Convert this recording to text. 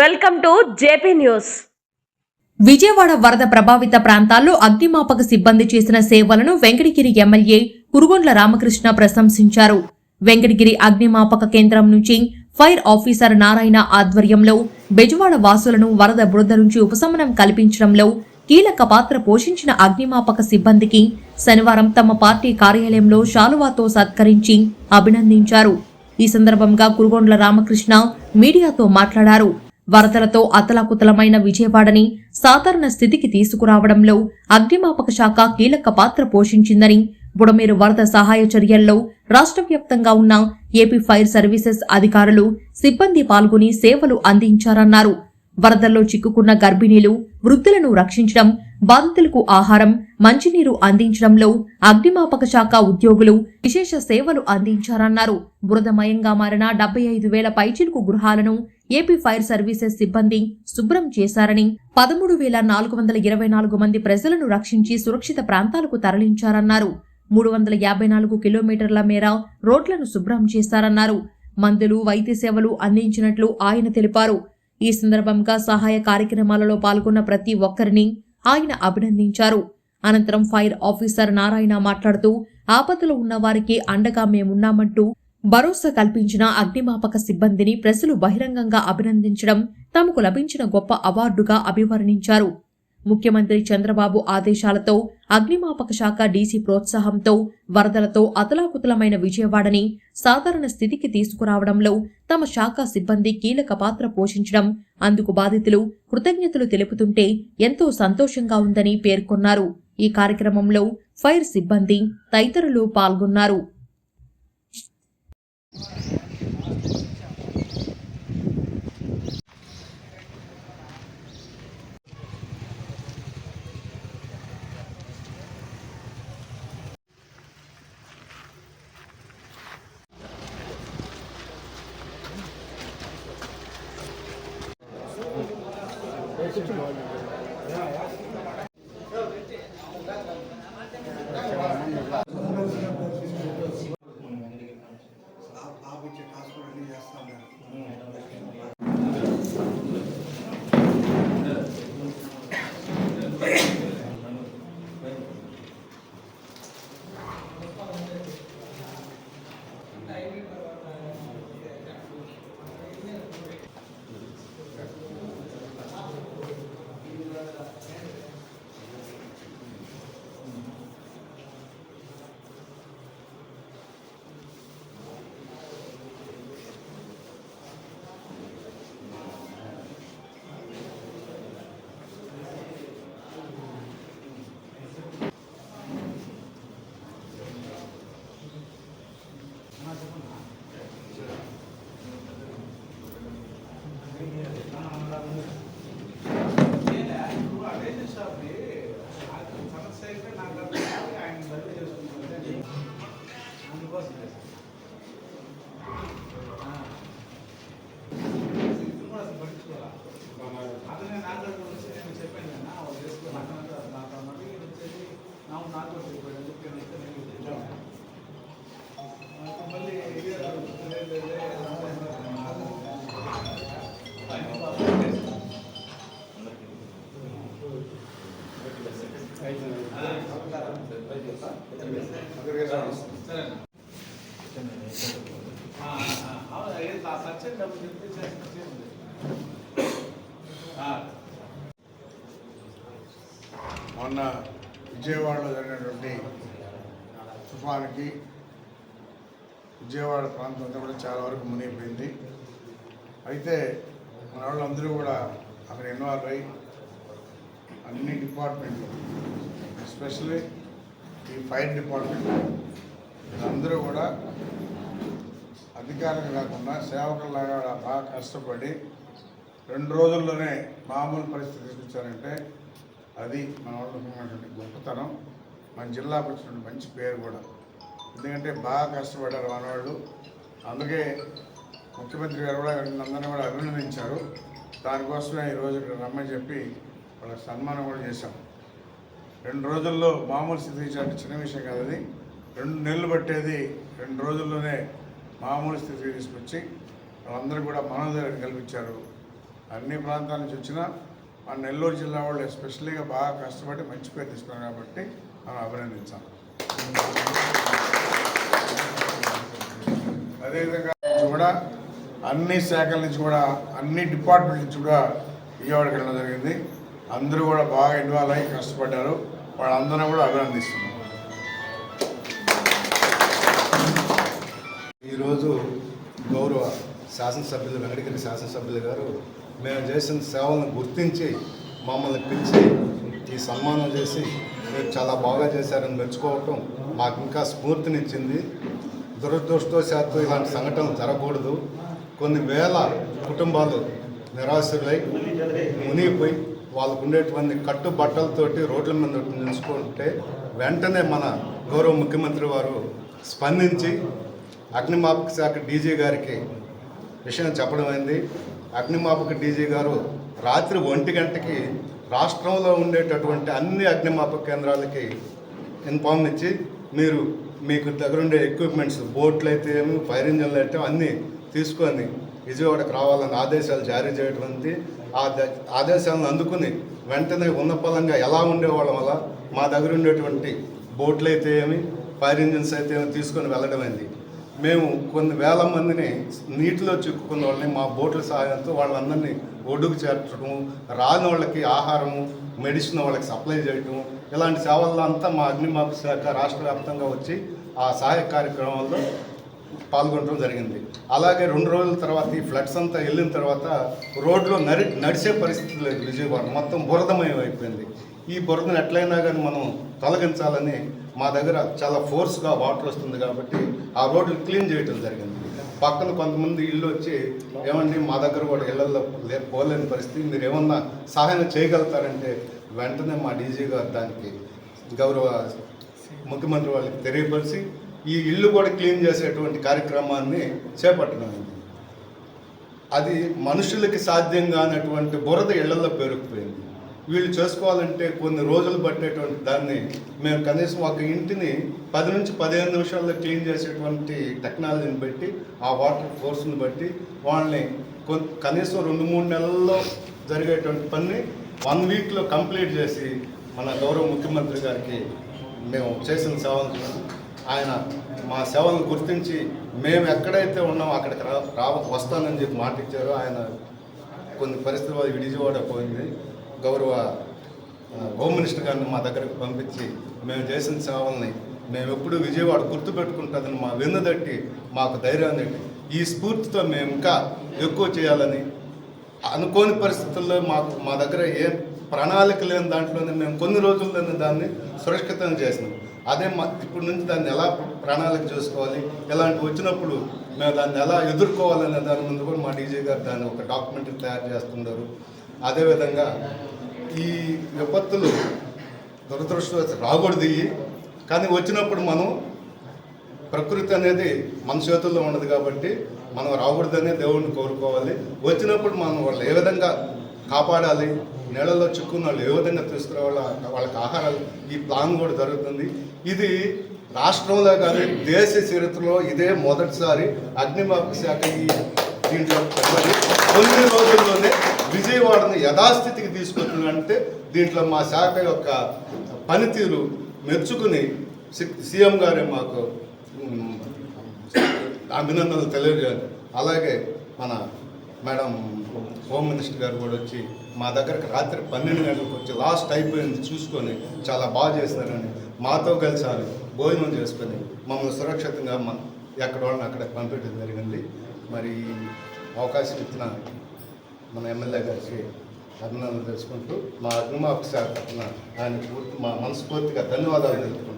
Welcome to JP news. Vijayawada వరద ప్రభావిత ప్రాంతాల్లో అగ్నిమాపక సిబ్బంది చేసిన సేవలను వెంకటగిరి ఎమ్మెల్యే కురుగొండ్ల రామకృష్ణ ప్రశంసించారు. వెంకటగిరి అగ్నిమాపక కేంద్రం నుంచి ఫైర్ ఆఫీసర్ నారాయణ ఆధ్వర్యంలో బెజవాడ వాసులను వరద బురద నుంచి ఉపశమనం కల్పించడంలో కీలక పాత్ర పోషించిన అగ్నిమాపక సిబ్బందికి శనివారం తమ పార్టీ కార్యాలయంలో శాలువాతో సత్కరించి అభినందించారు. ఈ సందర్భంగా కురుగొండ్ల రామకృష్ణ మీడియాతో మాట్లాడారు. వరదలతో అతలాకుతలమైన విజయవాడని సాధారణ స్థితికి తీసుకురావడంలో అగ్నిమాపక శాఖ కీలక పాత్ర పోషించిందని బుడమేరు వరద సహాయ చర్యల్లో రాష్ట్ర వ్యాప్తంగా ఉన్న ఏపీ ఫైర్ సర్వీసెస్ అధికారులు సిబ్బంది పాల్గొని సేవలు అందించారన్నారు. వరదల్లో చిక్కుకున్న గర్భిణీలు వృద్ధులను రక్షించడం బాధితులకు ఆహారం మంచినీరు అందించడంలో అగ్నిమాపక శాఖ ఉద్యోగులు విశేష సేవలు అందించారన్నారు. బురదమయంగా మారిన డెబ్బై ఐదు వేల పైచిలుకు గృహాలను ఏపీ ఫైర్ సర్వీసెస్ సిబ్బంది శుభ్రం చేశారని పదమూడు వేల నాలుగు వందల ఇరవై నాలుగు మంది ప్రజలను రక్షించి సురక్షిత ప్రాంతాలకు తరలించారన్నారు. మూడు వందల యాభై నాలుగు కిలోమీటర్ల మేర రోడ్లను శుభ్రం చేశారన్నారు. మందులు వైద్య సేవలు అందించినట్లు ఆయన తెలిపారు. ఈ సందర్భంగా సహాయ కార్యక్రమాలలో పాల్గొన్న ప్రతి ఒక్కరిని ఆయన అభినందించారు. అనంతరం ఫైర్ ఆఫీసర్ నారాయణ మాట్లాడుతూ ఆపదలో ఉన్న వారికి అండగా మేమున్నామంటూ భరోసా కల్పించిన అగ్నిమాపక సిబ్బందిని ప్రజలు బహిరంగంగా అభినందించడం తమకు లభించిన గొప్ప అవార్డుగా అభివర్ణించారు. ముఖ్యమంత్రి చంద్రబాబు ఆదేశాలతో అగ్నిమాపక శాఖ డీసీ ప్రోత్సాహంతో వరదలతో అతలాకుతలమైన విజయవాడని సాధారణ స్థితికి తీసుకురావడంలో తమ శాఖ సిబ్బంది కీలక పాత్ర పోషించడం అందుకు బాధితులు కృతజ్ఞతలు తెలుపుతుంటే ఎంతో సంతోషంగా ఉందని పేర్కొన్నారు. ఈ కార్యక్రమంలో ఫైర్ సిబ్బంది తదితరులు పాల్గొన్నారు. మొన్న విజయవాడలో జరిగినటువంటి తుఫానుకి విజయవాడ ప్రాంతం అంతా కూడా చాలా వరకు మునిగిపోయింది. అయితే మన వాళ్ళందరూ కూడా అక్కడ ఇన్వాల్వ్ అయ్యి అన్ని డిపార్ట్మెంట్లు ఎస్పెషల్లీ ఈ ఫైర్ డిపార్ట్మెంట్. అందరూ కూడా అధికారులు కాకుండా సేవకుల్లాగా బాగా కష్టపడి రెండు రోజుల్లోనే మామూలు పరిస్థితి తీసుకొచ్చారంటే అది మన వాళ్ళు ఉన్నటువంటి గొప్పతనం. మన జిల్లాకు వచ్చినటువంటి మంచి పేరు కూడా. ఎందుకంటే బాగా కష్టపడ్డారు మనవాళ్ళు. అందుకే ముఖ్యమంత్రి గారు కూడా అందరినీ కూడా అభినందించారు. దానికోసమే ఈరోజు ఇక్కడ రమ్మని చెప్పి వాళ్ళకి సన్మానం కూడా చేశాం. రెండు రోజుల్లో మామూలు స్థితి ఇచ్చారంటే చిన్న విషయం కాదు అది. రెండు నెలలు పట్టేది రెండు రోజుల్లోనే మామూలు స్థితికి తీసుకొచ్చి వాళ్ళందరూ కూడా మనోధైర్యం కల్పించారు. అన్ని ప్రాంతాల నుంచి వచ్చిన మన నెల్లూరు జిల్లా వాళ్ళు ఎస్పెషల్లీగా బాగా కష్టపడి మంచి పేరు తీసుకున్నారు కాబట్టి మనం అభినందించాం అదేవిధంగా కూడా అన్ని శాఖల నుంచి కూడా అన్ని డిపార్ట్మెంట్ నుంచి కూడా విజయవాడకి వెళ్ళడం జరిగింది. అందరూ కూడా బాగా ఇన్వాల్వ్ అయ్యి కష్టపడ్డారు. వాళ్ళందరూ కూడా అభినందిస్తున్నాం. ఈరోజు గౌరవ శాసనసభ్యులు వెంకటగిరి శాసనసభ్యులు గారు మేము చేసిన సేవలను గుర్తించి మమ్మల్ని పిలిచి ఈ సన్మానం చేసి మీరు చాలా బాగా చేశారని మెచ్చుకోవటం మాకు ఇంకా స్ఫూర్తినిచ్చింది. దురదృష్టవశాత్తు ఇలాంటి సంఘటనలు జరగకూడదు. కొన్ని వేల కుటుంబాలు నిరాశులై మునిగిపోయి వాళ్ళకు ఉండేటువంటి కట్టుబట్టలతోటి రోడ్ల మీద నిలుచుకుంటే వెంటనే మన గౌరవ ముఖ్యమంత్రి వారు స్పందించి అగ్నిమాపక శాఖ డీజీ గారికి విషయం చెప్పడం అయింది. అగ్నిమాపక డీజీ గారు రాత్రి ఒంటి గంటకి రాష్ట్రంలో ఉండేటటువంటి అన్ని అగ్నిమాపక కేంద్రాలకి ఇన్ఫామ్ ఇచ్చి మీరు మీకు దగ్గరుండే ఎక్విప్మెంట్స్ బోట్లు అయితే ఏమి ఫైర్ ఇంజన్లు అయితే అన్నీ తీసుకొని విజయవాడకు రావాలని ఆదేశాలు జారీ చేయడం ఉంది ఆ ద- ఆదేశాలను అందుకుని వెంటనే ఉన్న పలంగా ఎలా ఉండేవాళ్ళం అలా మా దగ్గర ఉండేటువంటి బోట్లు అయితే ఏమి ఫైర్ ఇంజిన్స్ అయితే ఏమి తీసుకొని వెళ్ళడమైంది మేము కొన్ని వేల మందిని నీటిలో చిక్కుకున్న వాళ్ళని మా బోట్ల సహాయంతో వాళ్ళందరినీ ఒడ్డుకు చేర్చడం రాని వాళ్ళకి ఆహారము మెడిసిన్ వాళ్ళకి సప్లై చేయటం ఇలాంటి సేవల్లో అంతా మా అగ్నిమాపక శాఖ రాష్ట్ర వ్యాప్తంగా వచ్చి ఆ సహాయ కార్యక్రమాల్లో పాల్గొనడం జరిగింది. అలాగే రెండు రోజుల తర్వాత ఈ ఫ్లడ్స్ అంతా వెళ్ళిన తర్వాత రోడ్లో నడి నడిచే పరిస్థితి లేదు విజయవాడ. మొత్తం బురదమయం అయిపోయింది. ఈ బురదను ఎట్లయినా కానీ మనం తొలగించాలని మా దగ్గర చాలా ఫోర్స్గా వాటర్ వస్తుంది కాబట్టి ఆ రోడ్లు క్లీన్ చేయడం జరిగింది. పక్కన కొంతమంది ఇల్లు వచ్చి ఏమండి మా దగ్గర కూడా ఇళ్ళలో లే పోలేని పరిస్థితి. మీరు ఏమన్నా సహాయం చేయగలుగుతారంటే వెంటనే మా డీజీ గారు దానికి గౌరవ ముఖ్యమంత్రి వాళ్ళకి తెలియపరిచి ఈ ఇల్లు కూడా క్లీన్ చేసేటువంటి కార్యక్రమాన్ని చేపట్టడం. అది మనుషులకి సాధ్యం కానటువంటి బురద ఇళ్ళలో పేరుకుపోయింది. వీళ్ళు చేసుకోవాలంటే కొన్ని రోజులు పట్టేటువంటి దాన్ని మేము కనీసం ఒక ఇంటిని పది నుంచి పదిహేను నిమిషాల్లో క్లీన్ చేసేటువంటి టెక్నాలజీని బట్టి ఆ వాటర్ ఫోర్స్ని బట్టి వాళ్ళని కనీసం రెండు మూడు నెలల్లో జరిగేటువంటి పని వన్ వీక్లో కంప్లీట్ చేసి మన గౌరవ ముఖ్యమంత్రి గారికి మేము చేసిన సేవలు ఆయన మా సేవలను గుర్తించి మేము ఎక్కడైతే ఉన్నామో అక్కడికి రా రా వస్తానని చెప్పి మాట ఇచ్చారో. ఆయన కొన్ని పరిస్థితుల వల్ల పోయింది. గౌరవ హోమ్ మినిస్టర్ గారిని మా దగ్గరకు పంపించి మేము చేసిన సేవల్ని మేము ఎప్పుడూ విజయవాడ గుర్తుపెట్టుకుంటుందని మా వెన్నుదట్టి మాకు ధైర్యాన్ని ఈ స్ఫూర్తితో మేము ఇంకా ఎక్కువ చేయాలని అనుకోని పరిస్థితుల్లో మాకు మా దగ్గర ఏ ప్రణాళిక లేని దాంట్లోనే మేము కొన్ని రోజుల్లోనే దాన్ని సురక్షితం చేసినాం. అదే మా ఇప్పటి నుంచి దాన్ని ఎలా ప్రణాళిక చేసుకోవాలి ఇలాంటి వచ్చినప్పుడు మేము దాన్ని ఎలా ఎదుర్కోవాలనే దాని ముందు కూడా మా డీజే గారు దాన్ని ఒక డాక్యుమెంటరీ తయారు చేస్తున్నారు. అదేవిధంగా ఈ విపత్తులు దురదృష్ట రాకూడదు కానీ వచ్చినప్పుడు మనం ప్రకృతి అనేది మన చేతుల్లో ఉండదు కాబట్టి మనం రాకూడదనే దేవుడిని కోరుకోవాలి. వచ్చినప్పుడు మనం వాళ్ళు ఏ విధంగా కాపాడాలి. నీళ్ళలో చిక్కున్న వాళ్ళు ఏ విధంగా తీసుకురావాలో వాళ్ళకి ఆహారాలు ఈ ప్లాన్ కూడా జరుగుతుంది. ఇది రాష్ట్రంలో కానీ దేశ చరిత్రలో ఇదే మొదటిసారి అగ్నిమాపక శాఖ ఈ దీంట్లో కొన్ని రోజుల్లోనే విజయవాడను యథాస్థితికి తీసుకొచ్చిందంటే దీంట్లో మా శాఖ యొక్క పనితీరు మెచ్చుకుని సి- సీఎం గారే మాకు అభినందనలు తెలియజేయాలి. అలాగే మన మేడం హోమ్ మినిస్టర్ గారు కూడా వచ్చి మా దగ్గరకు రాత్రి పన్నెండు గంటలకు వచ్చి లాస్ట్ అయిపోయింది చూసుకొని చాలా బాగా చేసినారని మాతో కలిసారు భోజనం చేసుకొని మమ్మల్ని సురక్షితంగా మన ఎక్కడ వాళ్ళని అక్కడ పంపించడం జరిగింది. మరి అవకాశం ఇచ్చిన మన ఎమ్మెల్యే గారికి అభినందనలు తెలుసుకుంటూ మా అగ్నిమాపక శాఖ తరఫున ఆయన పూర్తి మా మనస్ఫూర్తిగా ధన్యవాదాలు తెలుపుతున్నాను